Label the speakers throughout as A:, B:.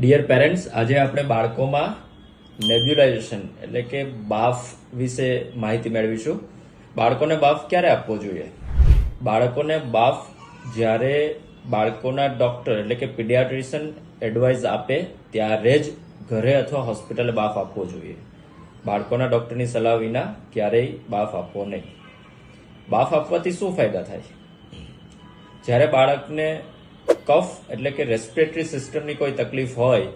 A: Dear parents આજે આપણે બાળકોમાં નેબ્યુલાઇઝેશન એટલે કે બાફ વિશે માહિતી મેળવીશું. બાળકોને બાફ ક્યારે આપવો જોઈએ? બાળકોને બાફ જ્યારે બાળકોના ડૉક્ટર એટલે કે પીડિયાટ્રિશિયન એડવાઇસ આપે, ત્યારે જ ઘરે અથવા હોસ્પિટલે બાફ આપવો જોઈએ. બાળકોના ડૉક્ટરની સલાહ વિના ક્યારેય બાફ આપવો નહીં. બાફ આપવાથી શું ફાયદા થાય? જ્યારે બાળકને કફ એટલે કે રેસ્પિરેટરી સિસ્ટમની કોઈ તકલીફ હોય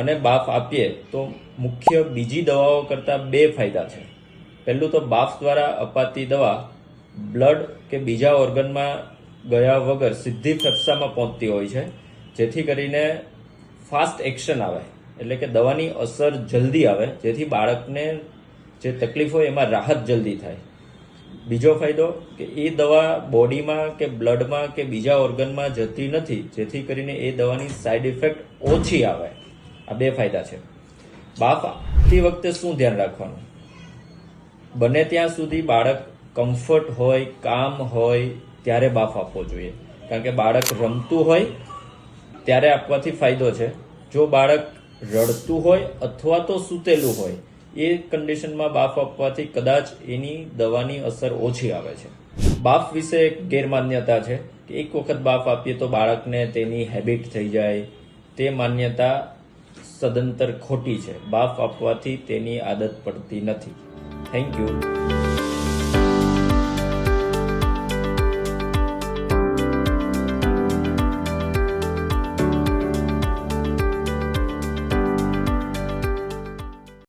A: અને બાફ આપીએ, તો મુખ્ય બીજી દવાઓ કરતાં બે ફાયદા છે. પહેલું તો બાફ દ્વારા અપાતી દવા બ્લડ કે બીજા ઓર્ગનમાં ગયા વગર સીધી ફેફસામાં પહોંચતી હોય છે, જેથી કરીને ફાસ્ટ એક્શન આવે, એટલે કે દવાની અસર જલ્દી આવે, જેથી બાળકને જે તકલીફ હોય એમાં રાહત જલ્દી થાય. બીજો ફાયદો કે એ દવા બોડીમાં કે બ્લડમાં કે બીજા ઓર્ગનમાં જતી નથી, જેથી કરીને એ દવાની સાઈડ ઇફેક્ટ ઓછી આવે. આ બે ફાયદા છે. બાફ આપતી વખતે શું ધ્યાન રાખવાનું? બને ત્યાં સુધી બાળક કમ્ફર્ટ હોય, કામ હોય, ત્યારે બાફ આપવો જોઈએ. કારણ કે બાળક રમતું હોય, ત્યારે આપવાથી ફાયદો છે. જો બાળક રડતું હોય અથવા તો સૂતેલું હોય એ કન્ડિશનમાં બાફ આપવાથી કદાચ એની દવાની અસર ઓછી આવે છે. બાફ વિશે એક ગેરમાન્યતા છે કે એક વખત બાફ આપીએ તો બાળકને તેની હેબિટ થઈ જાય. તે માન્યતા સદંતર ખોટી છે. બાફ આપવાથી તેની આદત પડતી નથી. Thank you